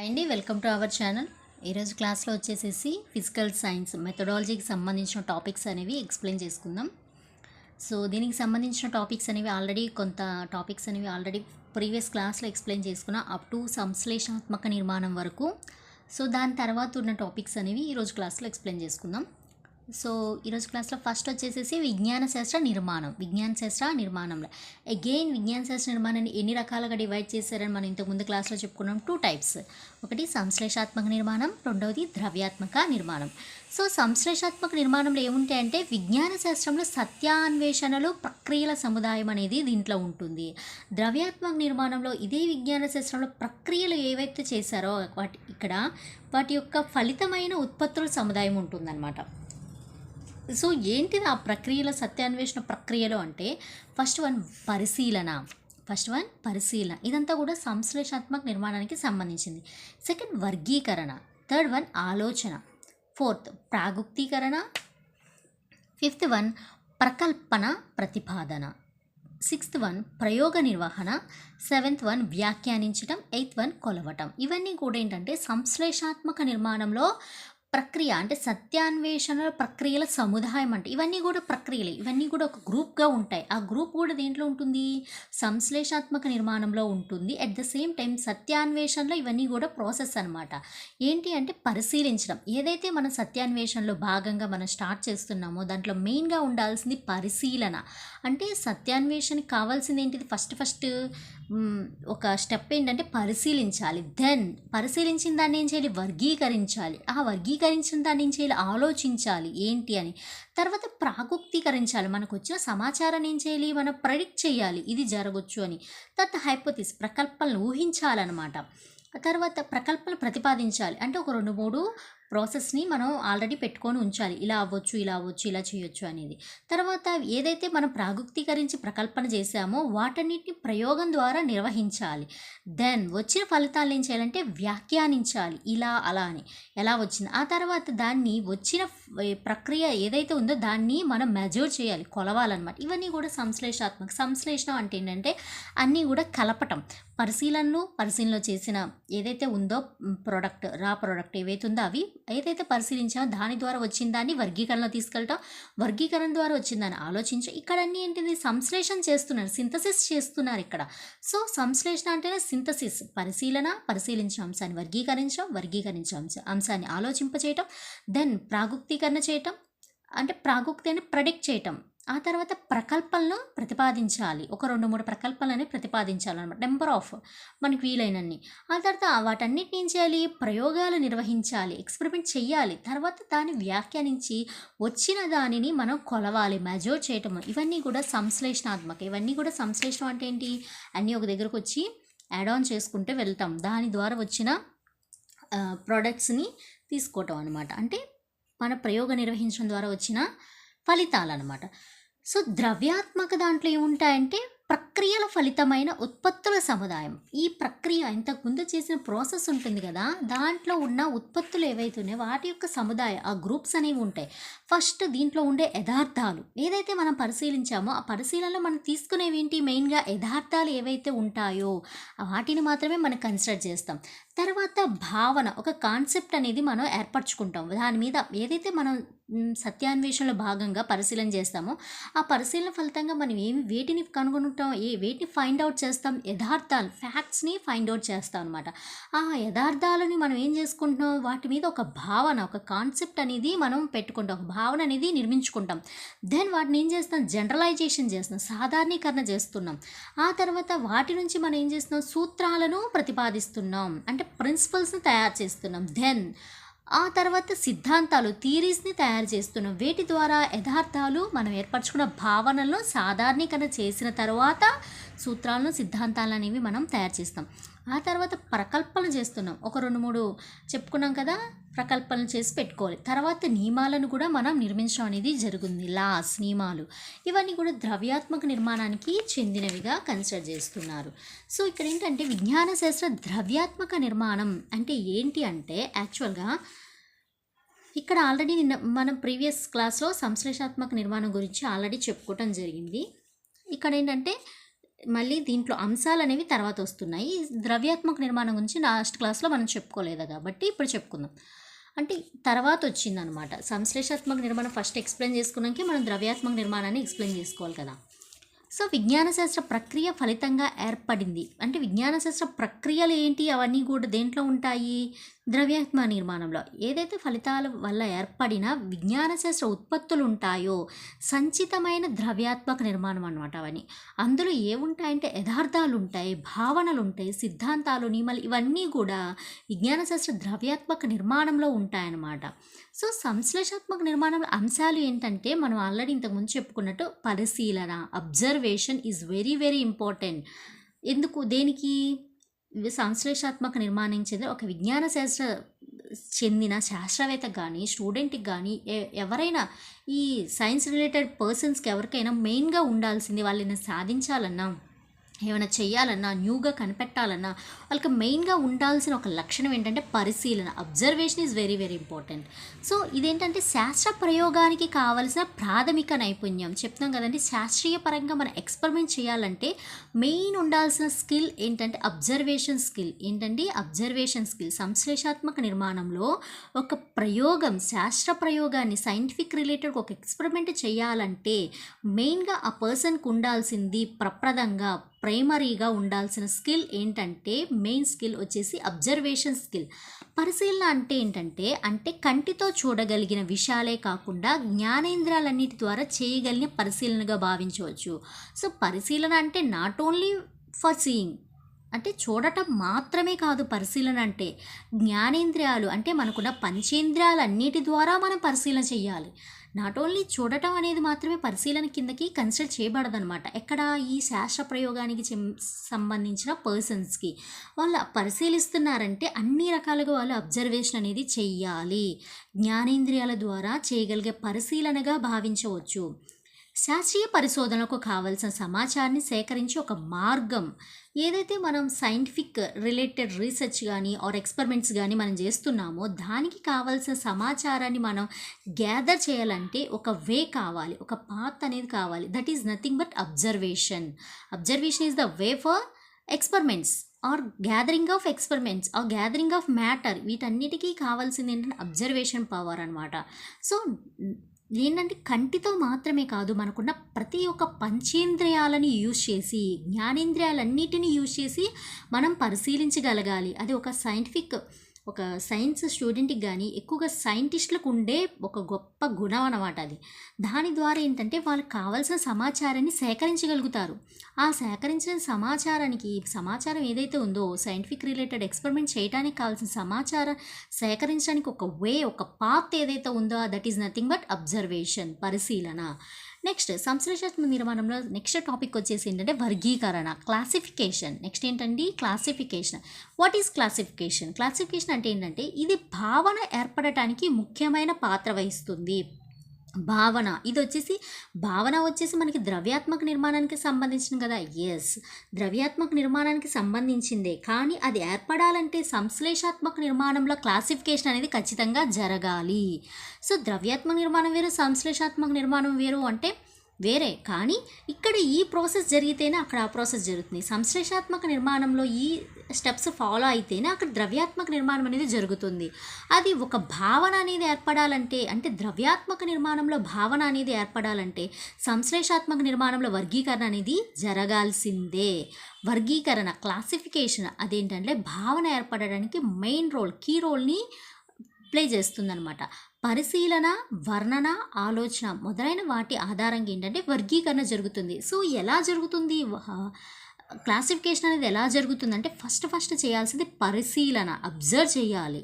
అండి welcome to our channel. ఈరోజు క్లాస్లో వచ్చేసేసి ఫిజికల్ సైన్స్ మెథడాలజీకి సంబంధించిన టాపిక్స్ అనేవి ఎక్స్ప్లెయిన్ చేసుకుందాం. సో దీనికి సంబంధించిన టాపిక్స్ అనేవి ఆల్రెడీ కొంత టాపిక్స్ అనేవి ఆల్రెడీ ప్రీవియస్ క్లాస్లో ఎక్స్ప్లెయిన్ చేసుకున్న అప్ టు సంశ్లేషాత్మక నిర్మాణం వరకు. సో దాని తర్వాత ఉన్న టాపిక్స్ అనేవి ఈరోజు క్లాస్లో ఎక్స్ప్లెయిన్ చేసుకుందాం. సో ఈరోజు క్లాస్లో ఫస్ట్ వచ్చేసేసి విజ్ఞాన శాస్త్ర నిర్మాణం. విజ్ఞాన శాస్త్ర నిర్మాణంలో. అగైన్ విజ్ఞాన శాస్త్ర నిర్మాణాన్ని ఎన్ని రకాలుగా డివైడ్ చేశారని మనం ఇంతకు ముందు క్లాస్లో చెప్పుకున్నాం. టూ టైప్స్ ఒకటి సంశ్లేషాత్మక నిర్మాణం రెండవది ద్రవ్యాత్మక నిర్మాణం. సో సంశ్లేషాత్మక నిర్మాణంలో ఏముంటాయంటే విజ్ఞాన శాస్త్రంలో సత్యాన్వేషణలు ప్రక్రియల సముదాయం అనేది దీంట్లో ఉంటుంది. ద్రవ్యాత్మక నిర్మాణంలో ఇదే విజ్ఞాన శాస్త్రంలో ప్రక్రియలు ఏవైతే చేశారో వాటి ఇక్కడ వాటి యొక్క ఫలితమైన ఉత్పత్తుల సముదాయం ఉంటుందన్నమాట. సో ఏంటిది ఆ ప్రక్రియలో సత్యాన్వేషణ ప్రక్రియలో అంటే ఫస్ట్ వన్ పరిశీలన. ఫస్ట్ వన్ పరిశీలన. ఇదంతా కూడా సంశ్లేషాత్మక నిర్మాణానికి సంబంధించింది. సెకండ్ వర్గీకరణ. థర్డ్ వన్ ఆలోచన. ఫోర్త్ ప్రాగుక్తీకరణ ఫిఫ్త్ వన్ ప్రకల్పన ప్రతిపాదన. సిక్స్త్ వన్ ప్రయోగ నిర్వహణ. సెవెంత్ వన్ వ్యాఖ్యానించటం. ఎయిత్ వన్ కొలవటం. ఇవన్నీ కూడా ఏంటంటే సంశ్లేషాత్మక నిర్మాణంలో ప్రక్రియ అంటే సత్యాన్వేషణ ప్రక్రియల సముదాయం అంటే. ఇవన్నీ కూడా ప్రక్రియలే. ఇవన్నీ కూడా ఒక గ్రూప్గా ఉంటాయి. ఆ గ్రూప్ కూడా దేంట్లో ఉంటుంది? సంశ్లేషాత్మక నిర్మాణంలో ఉంటుంది. అట్ ద సేమ్ టైం సత్యాన్వేషణలో ఇవన్నీ కూడా ప్రాసెస్ అనమాట ఏంటి అంటే పరిశీలించడం. ఏదైతే మన సత్యాన్వేషణలో భాగంగా మనం స్టార్ట్ చేస్తున్నామో దాంట్లో మెయిన్గా ఉండాల్సింది పరిశీలన. అంటే సత్యాన్వేషణకి కావాల్సింది ఏంటిది? ఫస్ట్ ఫస్ట్ ఒక స్టెప్ ఏంటంటే పరిశీలించాలి. దెన్ పరిశీలించిన దాన్ని ఏం చేయాలి? వర్గీకరించాలి. ఆ వర్గీకరించిన దాన్ని ఏం చేయాలి? ఆలోచించాలి. ఏంటి అని. తర్వాత ప్రాగుక్తీకరించాలి. మనకు వచ్చిన సమాచారాన్ని ఏం చేయాలి? మనం ప్రెడిక్ట్ చేయాలి. ఇది జరగొచ్చు అని. తర్వాత హైపోతిస్ ప్రకల్పనలు ఊహించాలన్నమాట. తర్వాత ప్రకల్పన ప్రతిపాదించాలి. అంటే ఒక రెండు మూడు ప్రాసెస్ని మనం ఆల్రెడీ పెట్టుకొని ఉంచాలి. ఇలా అవ్వచ్చు ఇలా అవ్వచ్చు ఇలా చేయొచ్చు అనేది. తర్వాత ఏదైతే మనం ప్రాగుక్తీకరించి ప్రకల్పన చేశామో వాటన్నిటిని ప్రయోగం ద్వారా నిర్వహించాలి. దెన్ వచ్చిన ఫలితాలు ఏం చేయాలంటే వ్యాఖ్యానించాలి. ఇలా అలా అని. ఎలా వచ్చింది? ఆ తర్వాత దాన్ని వచ్చిన ప్రక్రియ ఏదైతే ఉందో దాన్ని మనం మెజర్ చేయాలి. కొలవాలన్నమాట. ఇవన్నీ కూడా సంశ్లేషాత్మక సంశ్లేషణ అంటే ఏంటంటే అన్నీ కూడా కలపటం. పరిశీలనలు పరిశీలనలో చేసిన ఏదైతే ఉందో ప్రోడక్ట్ రా ప్రోడక్ట్ ఏవైతే ఉందో అవి ఏదైతే పరిశీలించామో దాని ద్వారా వచ్చిన దాన్ని వర్గీకరణలో తీసుకెళ్ళటం వర్గీకరణ ద్వారా వచ్చిన దాన్ని ఆలోచించి ఇక్కడ అన్నీ ఏంటిది సంశ్లేషణ చేస్తున్నారు సింథసిస్ చేస్తున్నారు ఇక్కడ. సో సంశ్లేషణ అంటేనే సింథసిస్ పరిశీలన పరిశీలించిన అంశాన్ని వర్గీకరించడం వర్గీకరించిన అంశ అంశాన్ని ఆలోచింపచేయటం దెన్ ప్రాగుక్తీకరణ చేయటం అంటే ప్రాగుక్తి అని ప్రొడిక్ట్ చేయటం. ఆ తర్వాత ప్రకల్పనలు ప్రతిపాదించాలి. ఒక రెండు మూడు ప్రకల్పాలని ప్రతిపాదించాలన్నమాట. నెంబర్ ఆఫ్ మనకి వీలైనన్ని. ఆ తర్వాత వాటన్నిటిని ఏం చేయాలి? ప్రయోగాలు నిర్వహించాలి. ఎక్స్పెరిమెంట్ చేయాలి తర్వాత దాన్ని వ్యాఖ్యానించి వచ్చిన దానిని మనం కొలవాలి. మెజర్ చేయటం ఇవన్నీ కూడా సంశ్లేషణాత్మక. ఇవన్నీ కూడా సంశ్లేషణ అంటే ఏంటి? అన్నీ ఒక దగ్గరకు వచ్చి యాడ్ ఆన్ చేసుకుంటే వెళ్తాం. దాని ద్వారా వచ్చిన ప్రోడక్ట్స్ని తీసుకోవటం అనమాట అంటే మన ప్రయోగం నిర్వహించడం ద్వారా వచ్చిన ఫలితాలు అనమాట సో ద్రవ్యాత్మక దాంట్లో ఏముంటాయంటే ప్రక్రియల ఫలితమైన ఉత్పత్తుల సముదాయం. ఈ ప్రక్రియ ఇంతకుముందు చేసిన ప్రాసెస్ ఉంటుంది కదా దాంట్లో ఉన్న ఉత్పత్తులు ఏవైతే ఉన్నాయో వాటి యొక్క సముదాయం ఆ గ్రూప్స్ అనేవి ఉంటాయి. ఫస్ట్ దీంట్లో ఉండే యథార్థాలు ఏదైతే మనం పరిశీలించామో ఆ పరిశీలనలో మనం తీసుకునేవి ఏంటి? మెయిన్గా యథార్థాలు ఏవైతే ఉంటాయో వాటిని మాత్రమే మనం కన్సిడర్ చేస్తాం. తర్వాత భావన ఒక కాన్సెప్ట్ అనేది మనం ఏర్పరచుకుంటాం. దాని మీద ఏదైతే మనం సత్యాన్వేషణలో భాగంగా పరిశీలన చేస్తామో ఆ పరిశీలన ఫలితంగా మనం ఏమి వేటిని కనుగొంటాం ఏ వీటిని ఫైండ్ అవుట్ చేస్తాం. యథార్థాలు ఫ్యాక్ట్స్ని ఫైండ్ అవుట్ చేస్తాం అనమాట ఆ యథార్థాలని మనం ఏం చేసుకుంటున్నాం? వాటి మీద ఒక భావన ఒక కాన్సెప్ట్ అనేది మనం పెట్టుకుంటాం. ఒక భావన అనేది నిర్మించుకుంటాం. దెన్ వాటిని ఏం చేస్తాం? జనరలైజేషన్ చేస్తున్నాం. సాధారణీకరణ చేస్తున్నాం. ఆ తర్వాత వాటి నుంచి మనం ఏం చేస్తున్నాం? సూత్రాలను ప్రతిపాదిస్తున్నాం. అంటే ప్రిన్సిపల్స్ని తయారు చేస్తున్నాం. దెన్ ఆ తర్వాత సిద్ధాంతాలు థీరీస్ని తయారు చేస్తున్నాం వీటి ద్వారా యథార్థాలు మనం ఏర్పరచుకున్న భావనలను సాధారణీకరణ చేసిన తర్వాత సూత్రాలను సిద్ధాంతాలు అనేవి మనం తయారు చేస్తాం. ఆ తర్వాత ప్రకల్పన చేస్తున్నాం. ఒక రెండు మూడు చెప్పుకున్నాం కదా ప్రకల్పనలు చేసి పెట్టుకోవాలి. తర్వాత నియమాలను కూడా మనం నిర్మించడం అనేది జరుగుతుంది. లాస్ నియమాలు. ఇవన్నీ కూడా ద్రవ్యాత్మక నిర్మాణానికి చెందినవిగా కన్సిడర్ చేస్తున్నారు. సో ఇక్కడ ఏంటంటే విజ్ఞాన శాస్త్ర ద్రవ్యాత్మక నిర్మాణం అంటే ఏంటి అంటే యాక్చువల్గా ఇక్కడ ఆల్రెడీ నిన్న మనం ప్రీవియస్ క్లాస్లో సంశ్లేషాత్మక నిర్మాణం గురించి ఆల్రెడీ చెప్పుకోవటం జరిగింది. ఇక్కడ ఏంటంటే మళ్ళీ దీంట్లో అంశాలు అనేవి తర్వాత వస్తున్నాయి. ద్రవ్యాత్మక నిర్మాణం గురించి లాస్ట్ క్లాస్లో మనం చెప్పుకోలేదు కాబట్టి ఇప్పుడు చెప్పుకుందాం. అంటే తర్వాత వచ్చిందనమాట. సంశ్లేషాత్మక నిర్మాణం ఫస్ట్ ఎక్స్ప్లెయిన్ చేసుకున్నాకే మనం ద్రవ్యాత్మక నిర్మాణాన్ని ఎక్స్ప్లెయిన్ చేసుకోవాలి కదా. సో విజ్ఞాన శాస్త్ర ప్రక్రియ ఫలితంగా ఏర్పడింది. అంటే విజ్ఞాన శాస్త్ర ప్రక్రియలు ఏంటి? అవన్నీ కూడా దేంట్లో ఉంటాయి? ద్రవ్యాత్మ నిర్మాణంలో ఏదైతే ఫలితాల వల్ల ఏర్పడిన విజ్ఞాన శాస్త్ర ఉత్పత్తులు ఉంటాయో సంచితమైన ద్రవ్యాత్మక నిర్మాణం అనమాట అవన్నీ. అందులో ఏముంటాయంటే యథార్థాలు ఉంటాయి భావనలు ఉంటాయి సిద్ధాంతాలు నియమాలు ఇవన్నీ కూడా విజ్ఞాన శాస్త్ర ద్రవ్యాత్మక నిర్మాణంలో ఉంటాయన్నమాట. సో సంశ్లేషాత్మక నిర్మాణం అంశాలు ఏంటంటే మనం ఆల్రెడీ ఇంతకుముందు చెప్పుకున్నట్టు పరిశీలన observation is very very important ఎందుకు? దేనికి? సంశ్లేషాత్మక నిర్మాణం చెందిన ఒక విజ్ఞాన శాస్త్ర చెందిన శాస్త్రవేత్త కానీ స్టూడెంట్కి కానీ ఎ- ఎవరైనా ఈ సైన్స్ రిలేటెడ్ పర్సన్స్కి ఎవరికైనా మెయిన్గా ఉండాల్సింది వాళ్ళని సాధించాలన్నా ఏమైనా చేయాలన్నా న్యూగా కనిపెట్టాలన్నా వాళ్ళకి మెయిన్గా ఉండాల్సిన ఒక లక్షణం ఏంటంటే పరిశీలన. Observation is very very important. So ఇదేంటంటే శాస్త్ర ప్రయోగానికి కావలసిన ప్రాథమిక నైపుణ్యం. చెప్తున్నాం కదండి శాస్త్రీయ పరంగా మనం ఎక్స్పెరిమెంట్ చేయాలంటే మెయిన్ ఉండాల్సిన స్కిల్ ఏంటంటే అబ్జర్వేషన్ స్కిల్. ఏంటండి? Observation skill. సంశ్లేషాత్మక నిర్మాణంలో ఒక ప్రయోగం శాస్త్ర ప్రయోగాన్ని సైంటిఫిక్ రిలేటెడ్ ఒక ఎక్స్పెరిమెంట్ చేయాలంటే మెయిన్గా ఆ పర్సన్కి ఉండాల్సింది ప్రప్రదంగా ప్రైమరీగా ఉండాల్సిన స్కిల్ ఏంటంటే మెయిన్ స్కిల్ వచ్చేసి అబ్జర్వేషన్ స్కిల్. పరిశీలన అంటే ఏంటంటే అంటే కంటితో చూడగలిగిన విషయాలే కాకుండా జ్ఞానేంద్రాలన్నిటి ద్వారా చేయగలిగిన పరిశీలనగా భావించవచ్చు. సో పరిశీలన అంటే not not only for seeing. అంటే చూడటం మాత్రమే కాదు పరిశీలన అంటే జ్ఞానేంద్రియాలు అంటే మనకున్న పంచేంద్రియాలన్నిటి ద్వారా మనం పరిశీలన చేయాలి నాట్ ఓన్లీ చూడటం అనేది మాత్రమే పరిశీలన కిందకి కన్సిడర్ చేయబడదనమాట ఎక్కడ ఈ శాస్త్ర ప్రయోగానికి సంబంధించిన పర్సన్స్కి వాళ్ళు పరిశీలిస్తున్నారంటే అన్ని రకాలుగా వాళ్ళు అబ్జర్వేషన్ అనేది చెయ్యాలి. జ్ఞానేంద్రియాల ద్వారా చేయగలిగే పరిశీలనగా భావించవచ్చు. శాస్త్రీయ పరిశోధనకు కావలసిన సమాచారాన్ని సేకరించి ఒక మార్గం. ఏదైతే మనం సైంటిఫిక్ రిలేటెడ్ రీసెర్చ్ కానీ ఆర్ ఎక్స్పెరిమెంట్స్ కానీ మనం చేస్తున్నామో దానికి కావాల్సిన సమాచారాన్ని మనం గ్యాదర్ చేయాలంటే ఒక వే కావాలి. ఒక పాత్ అనేది కావాలి. That is nothing but observation. Observation is the way for experiments. Or gathering of experiments or gathering of matter వీటన్నిటికీ కావాల్సింది ఏంటంటే అబ్జర్వేషన్ పవర్ అనమాట సో ఏంటంటే కంటితో మాత్రమే కాదు మనకున్న ప్రతి ఒక్క పంచేంద్రియాలని యూజ్ చేసి జ్ఞానేంద్రియాలన్నిటిని యూజ్ చేసి మనం పరిశీలించగలగాలి. అది ఒక సైంటిఫిక్ ఒక సైన్స్ స్టూడెంట్కి కానీ ఎక్కువగా సైంటిస్టులకు ఉండే ఒక గొప్ప గుణం అనమాట అది. దాని ద్వారా ఏంటంటే వాళ్ళకి కావాల్సిన సమాచారాన్ని సేకరించగలుగుతారు. ఆ సేకరించిన సమాచారానికి సమాచారం ఏదైతే ఉందో సైంటిఫిక్ రిలేటెడ్ ఎక్స్పెరిమెంట్ చేయడానికి కావాల్సిన సమాచారం సేకరించడానికి ఒక వే ఒక పాత్ ఏదైతే ఉందో that is nothing but observation పరిశీలన. నెక్స్ట్ సంశ్లేషాత్మక నిర్మాణంలో నెక్స్ట్ టాపిక్ వచ్చేసి ఏంటంటే వర్గీకరణ క్లాసిఫికేషన్ నెక్స్ట్ ఏంటండి? Classification what is classification classification అంటే ఏంటంటే ఇది భావన ఏర్పడటానికి ముఖ్యమైన పాత్ర వహిస్తుంది. భావన. ఇది వచ్చేసి భావన వచ్చేసి మనకి ద్రవ్యాత్మక నిర్మాణానికి సంబంధించిన కదా. ఎస్ ద్రవ్యాత్మక నిర్మాణానికి సంబంధించిందే. కానీ అది ఏర్పడాలంటే సంశ్లేషాత్మక నిర్మాణంలో క్లాసిఫికేషన్ అనేది ఖచ్చితంగా జరగాలి. సో ద్రవ్యాత్మక నిర్మాణం వేరు సంశ్లేషాత్మక నిర్మాణం వేరు అంటే వేరే. కానీ ఇక్కడ ఈ ప్రాసెస్ జరిగితేనే అక్కడ ఆ ప్రాసెస్ జరుగుతుంది. సంశ్లేషాత్మక నిర్మాణంలో ఈ స్టెప్స్ ఫాలో అయితేనే అక్కడ ద్రవ్యాత్మక నిర్మాణం అనేది జరుగుతుంది. అది ఒక భావన అనేది ఏర్పడాలంటే అంటే ద్రవ్యాత్మక నిర్మాణంలో భావన అనేది ఏర్పడాలంటే సంశ్లేషాత్మక నిర్మాణంలో వర్గీకరణ అనేది జరగాల్సిందే. వర్గీకరణ క్లాసిఫికేషన్ అదేంటంటే భావన ఏర్పడడానికి మెయిన్ రోల్ కీ రోల్ని ప్లే చేస్తుందనమాట పరిశీలన వర్ణన ఆలోచన మొదలైన వాటి ఆధారంగా ఏంటంటే వర్గీకరణ జరుగుతుంది. సో ఎలా జరుగుతుంది? క్లాసిఫికేషన్ అనేది ఎలా జరుగుతుందంటే ఫస్ట్ ఫస్ట్ చేయాల్సింది పరిశీలన అబ్జర్వ్ చేయాలి.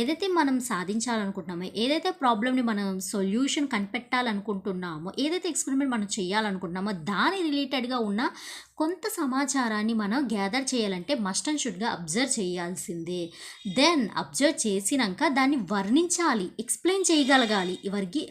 ఏదైతే మనం సాధించాలనుకుంటున్నామో ఏదైతే ప్రాబ్లమ్ని మనం సొల్యూషన్ కనిపెట్టాలనుకుంటున్నామో ఏదైతే ఎక్స్పెరిమెంట్ మనం చేయాలనుకుంటున్నామో దాని రిలేటెడ్గా ఉన్న కొంత సమాచారాన్ని మనం గ్యాదర్ చేయాలంటే మస్ట్ అండ్ షుడ్గా అబ్జర్వ్ చేయాల్సిందే. దెన్ అబ్జర్వ్ చేసినాక దాన్ని వర్ణించాలి ఎక్స్ప్లెయిన్ చేయగలగాలి. ఎవరికి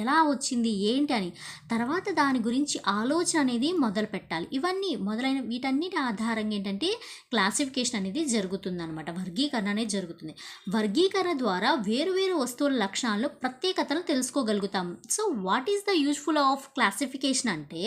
ఎలా వచ్చింది ఏంటి అని. తర్వాత దాని గురించి ఆలోచన అనేది మొదలు పెట్టాలి. ఇవన్నీ మొదలైన వీటన్నిటి ఆధారంగా ఏంటంటే క్లాసిఫికేషన్ అనేది జరుగుతుంది అనమాట వర్గీకరణ అనేది జరుగుతుంది. వర్గీకరణ ద్వారా వేరువేరు వస్తువుల లక్షణాలు ప్రత్యేకతలు తెలుసుకోగలుగుతాం so what is the useful of classification అంటే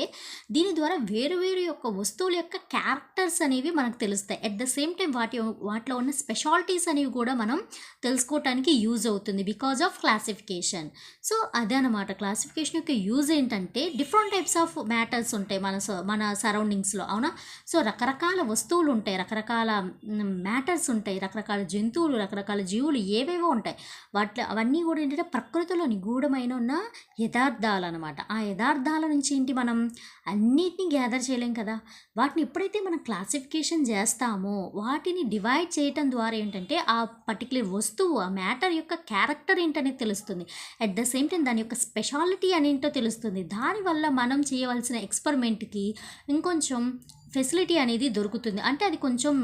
దీని ద్వారా వేరువేరు యొక్క వస్తువుల యొక్క క్యారెక్టర్స్ అనేవి మనకు తెలుస్తాయి. అట్ ద సేమ్ టైం వాటి వాటిలో ఉన్న స్పెషాలిటీస్ అనేవి కూడా మనం తెలుసుకోవటానికి యూజ్ అవుతుంది బికాజ్ ఆఫ్ క్లాసిఫికేషన్ సో అదే అనమాట క్లాసిఫికేషన్ యొక్క యూజ్ ఏంటంటే డిఫరెంట్ టైప్స్ ఆఫ్ మ్యాటర్స్ ఉంటాయి మన స- మన సరౌండింగ్స్లో అవునా? సో రకరకాల వస్తువులు ఉంటాయి. రకరకాల మ్యాటర్స్ ఉంటాయి. రకరకాల జంతువులు రకరకాల జీవులు ఏవేవో ఉంటాయి. వాటి అవన్నీ కూడా ఏంటంటే ప్రకృతిలో నిగూఢమైన ఉన్న యథార్థాలు అనమాట ఆ యథార్థాల నుంచి ఏంటి మనం అన్నిటినీ గ్యాదర్ చేయలేం కదా? వాటిని ఎప్పుడైతే మనం క్లాసిఫికేషన్ చేస్తామో వాటిని డివైడ్ చేయటం ద్వారా ఏంటంటే ఆ పర్టికులర్ వస్తువు ఆ మ్యాటర్ యొక్క క్యారెక్టర్ ఏంటనేది తెలుస్తుంది. అట్ ద సేమ్ టైం దాని యొక్క స్పెషాలిటీ అనేంటో తెలుస్తుంది. దానివల్ల మనం చేయవలసిన ఎక్స్పెరిమెంట్కి ఇంకొంచెం ఫెసిలిటీ అనేది దొరుకుతుంది. అంటే అది కొంచెం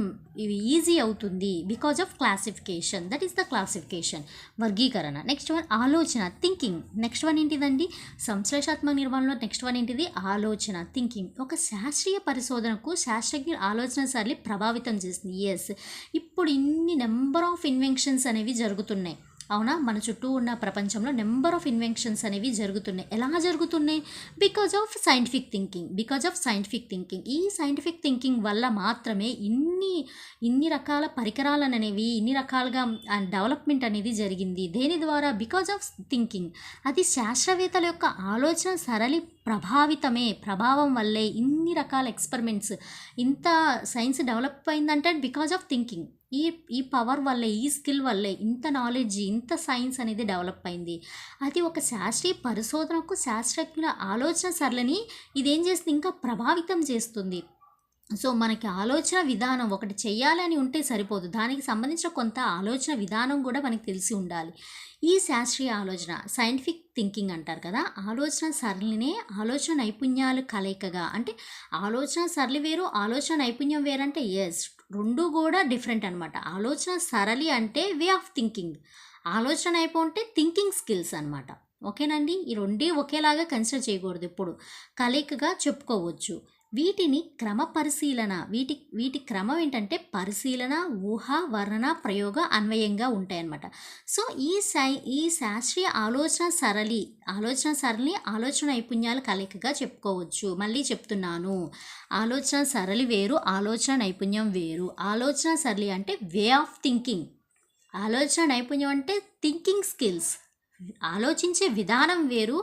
ఈజీ అవుతుంది because of classification. That is the classification. వర్గీకరణ. నెక్స్ట్ వన్ ఆలోచన థింకింగ్. నెక్స్ట్ వన్ ఏంటిదండి? సంశ్లేషాత్మక నిర్మాణంలో నెక్స్ట్ వన్ ఏంటిది? ఆలోచన థింకింగ్. ఒక శాస్త్రీయ పరిశోధనకు శాస్త్రజ్ఞ ఆలోచన సరళి ప్రభావితం చేస్తుంది ఎస్ ఇప్పుడు ఇన్ని నెంబర్ ఆఫ్ ఇన్వెన్షన్స్ అనేవి జరుగుతున్నాయి. అవునా? మన చుట్టూ ఉన్న ప్రపంచంలో నెంబర్ ఆఫ్ ఇన్వెన్షన్స్ అనేవి జరుగుతున్నాయి. ఎలా జరుగుతున్నాయి? Because of scientific thinking because of scientific thinking ఈ సైంటిఫిక్ థింకింగ్ వల్ల మాత్రమే ఇన్ని ఇన్ని రకాల పరికరాలు అనేవి ఇన్ని రకాలుగా డెవలప్మెంట్ అనేది జరిగింది. దేని ద్వారా? బికాజ్ ఆఫ్ థింకింగ్ అది శాస్త్రవేత్తల యొక్క ఆలోచన సరళి ప్రభావితమే ప్రభావం వల్లే ఇన్ని రకాల ఎక్స్పెరిమెంట్స్ ఇంత సైన్స్ డెవలప్ అయిందంటే బికాజ్ ఆఫ్ థింకింగ్ ఈ ఈ పవర్ వల్లే ఈ స్కిల్ వల్లే ఇంత నాలెడ్జ్ ఇంత సైన్స్ అనేది డెవలప్ అయింది. అది ఒక శాస్త్రీయ పరిశోధనకు శాస్త్రజ్ఞుల ఆలోచన సరళిని ఇదేం చేస్తుంది? ఇంకా ప్రభావితం చేస్తుంది. సో మనకి ఆలోచన విధానం ఒకటి చేయాలని ఉంటే సరిపోదు. దానికి సంబంధించిన కొంత ఆలోచన విధానం కూడా మనకి తెలిసి ఉండాలి. ఈ శాస్త్రీయ ఆలోచన సైంటిఫిక్ థింకింగ్ అంటారు కదా ఆలోచన సరళినే ఆలోచన నైపుణ్యాలు కలయికగా. అంటే ఆలోచన సరళి వేరు ఆలోచన నైపుణ్యం వేరంటే ఎస్ రెండు కూడా డిఫరెంట్ అనమాట ఆలోచన సరళి అంటే వే ఆఫ్ థింకింగ్. ఆలోచన అయిపోంటే థింకింగ్ స్కిల్స్ అనమాట ఓకేనండి? ఈ రెండే ఒకేలాగా కన్సిడర్ చేయకూడదు ఇప్పుడు కలయికగా చెప్పుకోవచ్చు. వీటిని క్రమ పరిశీలన వీటి వీటి క్రమం ఏంటంటే పరిశీలన ఊహ వర్ణన ప్రయోగ అన్వయంగా ఉంటాయన్నమాట. సో ఈ సై ఈ శాస్త్రీయ ఆలోచన సరళి ఆలోచన సరళి ఆలోచన నైపుణ్యాల కలయికగా చెప్పుకోవచ్చు. మళ్ళీ చెప్తున్నాను. ఆలోచన సరళి వేరు ఆలోచన నైపుణ్యం వేరు. ఆలోచన సరళి అంటే వే ఆఫ్ థింకింగ్. ఆలోచన నైపుణ్యం అంటే థింకింగ్ స్కిల్స్. ఆలోచించే విధానం వేరు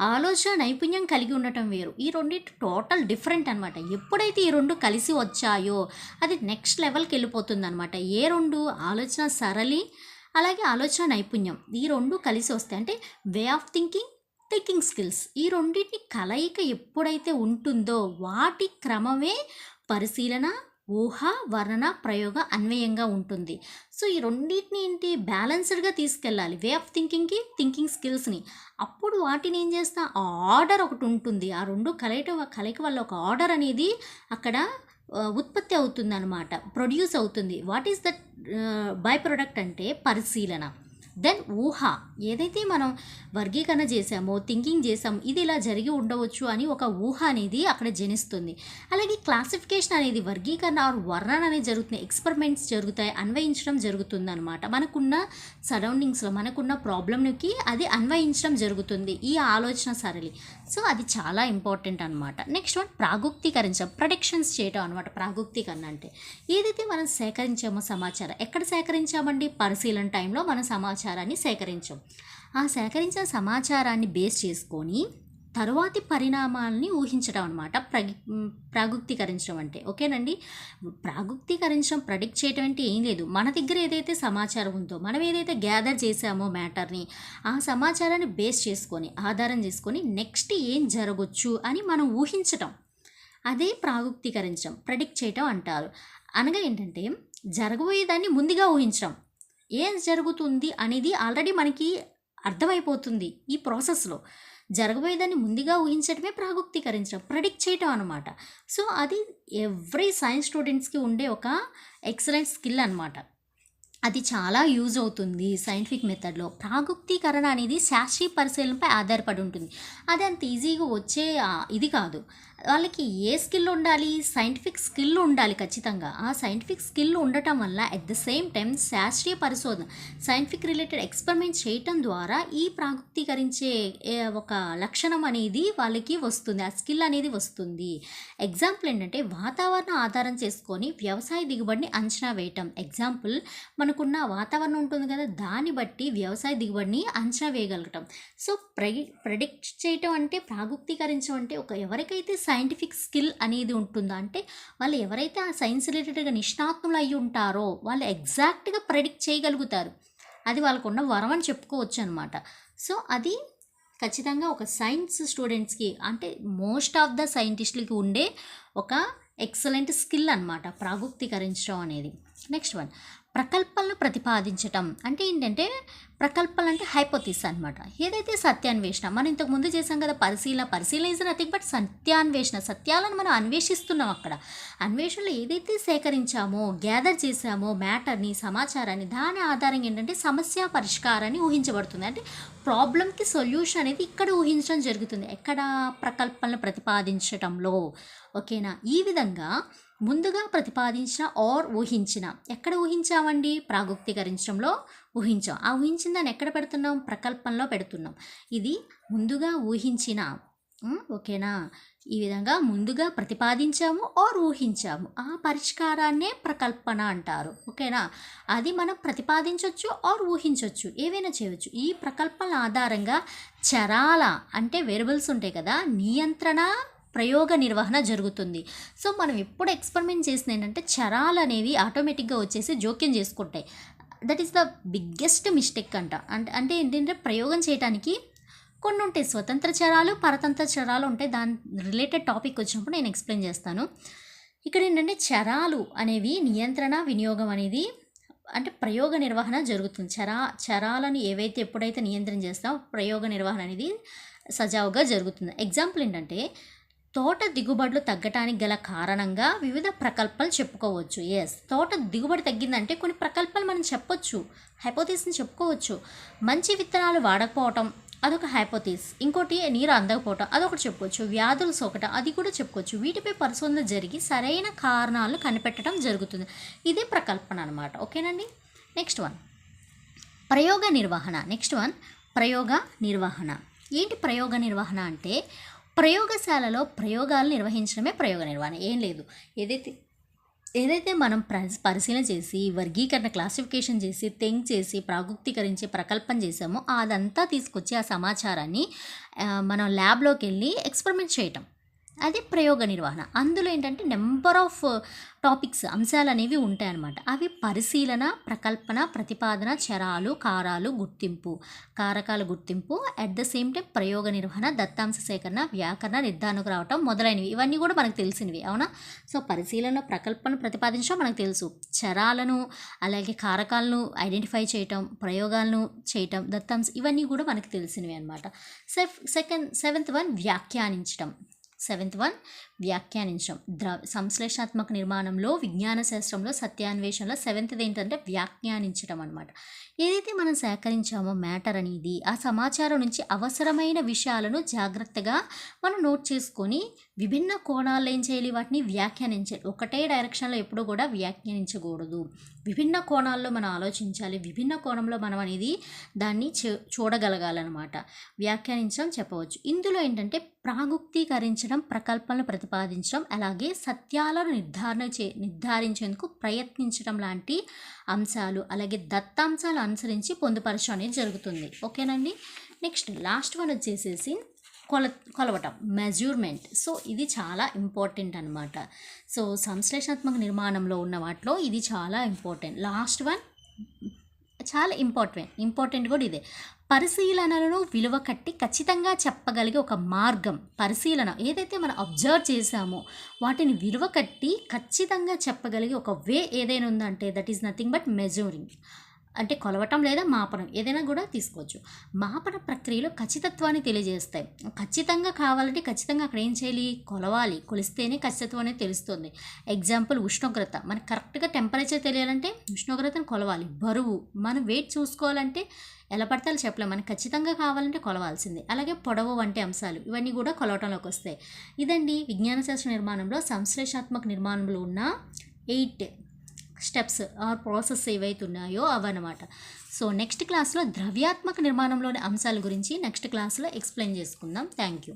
ఆలోచన నైపుణ్యం కలిగి ఉండటం వేరు. ఈ రెండింటి టోటల్ డిఫరెంట్ అనమాట ఎప్పుడైతే ఈ రెండు కలిసి వచ్చాయో అది నెక్స్ట్ లెవెల్కి వెళ్ళిపోతుంది అనమాట ఏ రెండు? ఆలోచన సరళి అలాగే ఆలోచన నైపుణ్యం. ఈ రెండు కలిసి వస్తాయి. అంటే way of thinking thinking skills. ఈ రెండింటిని కలయిక ఎప్పుడైతే ఉంటుందో వాటి క్రమమే పరిశీలన ఊహ వర్ణన ప్రయోగ అన్వయంగా ఉంటుంది. సో ఈ రెండింటిని ఏంటి? బ్యాలెన్స్డ్గా తీసుకెళ్ళాలి. వే ఆఫ్ థింకింగ్కి థింకింగ్ స్కిల్స్ని. అప్పుడు వాటిని ఏం చేస్తా? ఆ ఆర్డర్ ఒకటి ఉంటుంది. ఆ రెండు కలయిట కలయిక వల్ల ఒక ఆర్డర్ అనేది అక్కడ ఉత్పత్తి అవుతుంది అనమాట ప్రొడ్యూస్ అవుతుంది. What is that by product అంటే పరిశీలన. దెన్ ఊహ. ఏదైతే మనం వర్గీకరణ చేసామో థింకింగ్ చేసాము ఇది ఇలా జరిగి ఉండవచ్చు అని ఒక ఊహ అనేది అక్కడ జనిస్తుంది. అలాగే క్లాసిఫికేషన్ అనేది వర్గీకరణ ఆర్ వర్ణన అనేది జరుగుతుంది ఎక్స్పెరిమెంట్స్ జరుగుతాయి అన్వయించడం జరుగుతుంది అనమాట మనకున్న సరౌండింగ్స్లో మనకున్న ప్రాబ్లంకి అది అన్వయించడం జరుగుతుంది. ఈ ఆలోచన సరళి. సో అది చాలా ఇంపార్టెంట్ అనమాట నెక్స్ట్ వన్ ప్రాగుక్తీకరించడం ప్రొడిక్షన్స్ చేయటం అనమాట ప్రాగుక్తీకరణ అంటే. ఏదైతే మనం సేకరించామో సమాచారం ఎక్కడ సేకరించామండి? పరిశీలన టైంలో మనం సమాచారాన్ని సేకరించాం. ఆ సేకరించిన సమాచారాన్ని బేస్ చేసుకొని తరువాతి పరిణామాలని ఊహించడం అనమాట ప్రగి ప్రాగుక్తీకరించడం అంటే. ఓకేనండి? ప్రాగుక్తీకరించడం ప్రడిక్ట్ చేయడం అంటే ఏం లేదు. మన దగ్గర ఏదైతే సమాచారం ఉందో మనం ఏదైతే గ్యాదర్ చేసామో మ్యాటర్ని ఆ సమాచారాన్ని బేస్ చేసుకొని ఆధారం చేసుకొని నెక్స్ట్ ఏం జరగవచ్చు అని మనం ఊహించటం. అదే ప్రాగుక్తీకరించడం ప్రెడిక్ట్ చేయటం అంటారు. అనగా ఏంటంటే జరగబోయేదాన్ని ముందుగా ఊహించడం. ఏం జరుగుతుంది అనేది ఆల్రెడీ మనకి అర్థమైపోతుంది ఈ ప్రాసెస్లో. జరగబోయేదాన్ని ముందుగా ఊహించడమే ప్రాగుక్తీకరించడం ప్రెడిక్ట్ చేయటం అనమాట సో అది ఎవ్రీ సైన్స్ స్టూడెంట్స్కి ఉండే ఒక ఎక్సలెంట్ స్కిల్ అనమాట అది చాలా యూజ్ అవుతుంది సైంటిఫిక్ మెథడ్లో. ప్రాగుక్తీకరణ అనేది శాస్త్రీయ పరిశీలనపై ఆధారపడి ఉంటుంది. అది అంత ఈజీగా వచ్చే ఇది కాదు. వాళ్ళకి ఏ స్కిల్ ఉండాలి? సైంటిఫిక్ స్కిల్ ఉండాలి ఖచ్చితంగా. ఆ సైంటిఫిక్ స్కిల్ ఉండటం వల్ల అట్ ద సేమ్ టైం శాస్త్రీయ పరిశోధన సైంటిఫిక్ రిలేటెడ్ ఎక్స్పెరిమెంట్ చేయటం ద్వారా ఈ ప్రాగుక్తీకరించే ఒక లక్షణం అనేది వాళ్ళకి వస్తుంది. ఆ స్కిల్ అనేది వస్తుంది. ఎగ్జాంపుల్ ఏంటంటే వాతావరణ ఆధారం చేసుకొని వ్యవసాయ దిగుబడిని అంచనా వేయటం. ఎగ్జాంపుల్ అనుకున్న వాతావరణం ఉంటుంది కదా దాన్ని బట్టి వ్యవసాయ దిగుబడిని అంచనా వేయగలగటం. సో ప్రై ప్రెడిక్ట్ చేయటం అంటే ప్రాగుక్తీకరించడం అంటే ఒక ఎవరికైతే సైంటిఫిక్ స్కిల్ అనేది ఉంటుందో అంటే వాళ్ళు ఎవరైతే ఆ సైన్స్ రిలేటెడ్గా నిష్ణాతులు అయి ఉంటారో వాళ్ళు ఎగ్జాక్ట్గా ప్రెడిక్ట్ చేయగలుగుతారు. అది వాళ్ళకున్న వరం అని చెప్పుకోవచ్చు అనమాట సో అది ఖచ్చితంగా ఒక సైన్స్ స్టూడెంట్స్కి అంటే మోస్ట్ ఆఫ్ ద సైంటిస్టులకి ఉండే ఒక ఎక్సలెంట్ స్కిల్ అనమాట ప్రాగుక్తీకరించడం అనేది. Next one. ప్రకల్పనలు ప్రతిపాదించటం. అంటే ఏంటంటే ప్రకల్పనలు అంటే హైపోతీస్ అనమాట ఏదైతే సత్యాన్వేషణ మనం ఇంతకు ముందు చేసాం కదా పరిశీలన పరిశీలన ఇస్ నథింగ్ బట్ సత్యాన్వేషణ. సత్యాలను మనం అన్వేషిస్తున్నాం అక్కడ. అన్వేషణలో ఏదైతే సేకరించామో గ్యాదర్ చేసామో మ్యాటర్ని సమాచారాన్ని దాని ఆధారంగా ఏంటంటే సమస్య పరిష్కారాన్ని ఊహించబడుతుంది. అంటే ప్రాబ్లంకి సొల్యూషన్ అనేది ఇక్కడ ఊహించడం జరుగుతుంది. ఎక్కడ ప్రకల్పనలు ప్రతిపాదించటంలో? ఓకేనా? ఈ విధంగా ముందుగా ప్రతిపాదించిన ఆర్ ఊహించిన. ఎక్కడ ఊహించామండి? ప్రాగుక్తీకరించడంలో ఊహించాం. ఆ ఊహించిన దాన్ని ఎక్కడ పెడుతున్నాం? ప్రకల్పనలో పెడుతున్నాం. ఇది ముందుగా ఊహించిన. ఓకేనా? ఈ విధంగా ముందుగా ప్రతిపాదించాము ఆర్ ఊహించాము. ఆ పరిష్కారాన్నే ప్రకల్పన అంటారు. ఓకేనా? అది మనం ప్రతిపాదించవచ్చు ఆర్ ఊహించవచ్చు ఏవైనా చేయవచ్చు ఈ ప్రకల్పన ఆధారంగా చరాల అంటే వేరియబుల్స్ ఉంటాయి కదా? నియంత్రణ ప్రయోగ నిర్వహణ జరుగుతుంది. సో మనం ఎప్పుడు ఎక్స్పెరిమెంట్ చేసిన ఏంటంటే చరాలు అనేవి ఆటోమేటిక్గా వచ్చేసి జోక్యం చేసుకుంటాయి. That is the biggest mistake అంట. అంటే అంటే ఏంటంటే ప్రయోగం చేయడానికి కొన్ని ఉంటాయి. స్వతంత్ర చరాలు పరతంత్ర చరాలు ఉంటాయి. దాని రిలేటెడ్ టాపిక్ వచ్చినప్పుడు నేను ఎక్స్ప్లెయిన్ చేస్తాను. ఇక్కడ ఏంటంటే చరాలు అనేవి నియంత్రణ వినియోగం అనేది అంటే ప్రయోగ నిర్వహణ జరుగుతుంది. చరా చరాలను ఏవైతే ఎప్పుడైతే నియంత్రణ చేస్తామో ప్రయోగ నిర్వహణ అనేది సజావుగా జరుగుతుంది. ఎగ్జాంపుల్ ఏంటంటే తోట దిగుబడులు తగ్గటానికి గల కారణంగా వివిధ ప్రకల్పాలు చెప్పుకోవచ్చు. ఎస్ తోట దిగుబడి తగ్గిందంటే కొన్ని ప్రకల్పాలు మనం చెప్పొచ్చు. హైపోతీస్ని చెప్పుకోవచ్చు. మంచి విత్తనాలు వాడకపోవటం అదొక హైపోతీస్ ఇంకోటి నీరు అందకపోవటం అదొకటి చెప్పుకోవచ్చు వ్యాధులు సోకటం అది కూడా చెప్పుకోవచ్చు వీటిపై పరిశోధన జరిగి సరైన కారణాలు కనిపెట్టడం జరుగుతుంది. ఇదే ప్రకల్పన అనమాట ఓకేనండి? నెక్స్ట్ వన్ ప్రయోగ నిర్వహణ. నెక్స్ట్ వన్ ప్రయోగ నిర్వహణ. ఏంటి ప్రయోగ నిర్వహణ అంటే ప్రయోగశాలలో ప్రయోగాలు నిర్వహించడమే ప్రయోగ నిర్వహణ. ఏం లేదు. ఏదైతే ఏదైతే మనం ప్ర పరిశీలన చేసి వర్గీకరణ క్లాసిఫికేషన్ చేసి థింక్ చేసి ప్రాగుక్తీకరించి ప్రకల్పం చేసామో అదంతా తీసుకొచ్చి ఆ సమాచారాన్ని మనం ల్యాబ్లోకి వెళ్ళి ఎక్స్పెరిమెంట్ చేయటం. అది ప్రయోగ నిర్వహణ. అందులో ఏంటంటే నెంబర్ ఆఫ్ టాపిక్స్ అంశాలు అనేవి ఉంటాయన్నమాట. అవి పరిశీలన ప్రకల్పన ప్రతిపాదన చరాలు కారాలు గుర్తింపు కారకాల గుర్తింపు అట్ ద సేమ్ టైం ప్రయోగ నిర్వహణ దత్తాంశ సేకరణ వ్యాకరణ నిర్ధారణకు రావటం మొదలైనవి. ఇవన్నీ కూడా మనకు తెలిసినవి అవునా? సో పరిశీలన ప్రకల్పన ప్రతిపాదించడం మనకు తెలుసు. చరాలను అలాగే కారకాలను ఐడెంటిఫై చేయటం ప్రయోగాలను చేయటం దత్తాంశ ఇవన్నీ కూడా మనకు తెలిసినవి అనమాట సెఫ్ సెకండ్ సెవెంత్ వన్ వ్యాఖ్యానించటం. సెవెంత్ వన్ వ్యాఖ్యానించడం. ద్రవ సంశ్లేషణాత్మక నిర్మాణంలో విజ్ఞాన శాస్త్రంలో సత్యాన్వేషణలో సెవెంత్ది ఏంటంటే వ్యాఖ్యానించడం అనమాట ఏదైతే మనం సేకరించామో మ్యాటర్ అనేది ఆ సమాచారం నుంచి అవసరమైన విషయాలను జాగ్రత్తగా మనం నోట్ చేసుకొని విభిన్న కోణాల్లో ఏం చేయాలి వాటిని వ్యాఖ్యానించాలి ఒకటే డైరెక్షన్లో ఎప్పుడూ కూడా వ్యాఖ్యానించకూడదు. విభిన్న కోణాల్లో మనం ఆలోచించాలి. విభిన్న కోణంలో మనం అనేది దాన్ని చూ- చూడగలగాలన్నమాట. వ్యాఖ్యానించడం చెప్పవచ్చు. ఇందులో ఏంటంటే ప్రాగుక్తీకరించడం ప్రకల్పనలు ప్రతిపాదించడం అలాగే సత్యాలను నిర్ధారణ చే నిర్ధారించేందుకు ప్రయత్నించడం లాంటి అంశాలు అలాగే దత్తాంశాలు అనుసరించి పొందుపరచడం అనేది జరుగుతుంది. ఓకేనండి? నెక్స్ట్ లాస్ట్ వన్ వచ్చేసేసి కొల కొలవటం మెజూర్మెంట్ సో ఇది చాలా ఇంపార్టెంట్ అనమాట సో సంశ్లేషణాత్మక నిర్మాణంలో ఉన్న వాటిలో ఇది చాలా ఇంపార్టెంట్ లాస్ట్ వన్ చాలా ఇంపార్టెంట్ ఇంపార్టెంట్ కూడా ఇదే. పరిశీలనలను విలువ కట్టి ఖచ్చితంగా చెప్పగలిగే ఒక మార్గం పరిశీలన. ఏదైతే మనం అబ్జర్వ్ చేసామో వాటిని విలువ కట్టి ఖచ్చితంగా చెప్పగలిగే ఒక వే ఏదైనా ఉందంటే that is nothing but measuring అంటే కొలవటం లేదా మాపనం ఏదైనా కూడా తీసుకోవచ్చు. మాపన ప్రక్రియలో ఖచ్చితత్వాన్ని తెలియజేస్తాయి. ఖచ్చితంగా కావాలంటే ఖచ్చితంగా అక్కడ ఏం చేయాలి? కొలవాలి. కొలిస్తేనే ఖచ్చితత్వం అనేది తెలుస్తుంది. ఎగ్జాంపుల్ ఉష్ణోగ్రత. మనకు కరెక్ట్గా టెంపరేచర్ తెలియాలంటే ఉష్ణోగ్రతను కొలవాలి. బరువు. మనం వెయిట్ చూసుకోవాలంటే ఎలా పడితే అలా చెప్పలేం. మనకు ఖచ్చితంగా కావాలంటే కొలవాల్సిందే. అలాగే పొడవు వంటి అంశాలు ఇవన్నీ కూడా కొలవటంలోకి వస్తాయి. ఇదండి విజ్ఞాన శాస్త్ర నిర్మాణంలో సంశ్లేషాత్మక నిర్మాణంలో ఉన్న ఎయిట్ స్టెప్స్ ఆర్ ప్రాసెస్ ఏవైతే ఉన్నాయో అవన్నమాట సో నెక్స్ట్ క్లాస్లో ద్రవ్యాత్మక నిర్మాణంలోని అంశాల గురించి నెక్స్ట్ క్లాస్లో ఎక్స్ప్లెయిన్ చేసుకుందాం. Thank you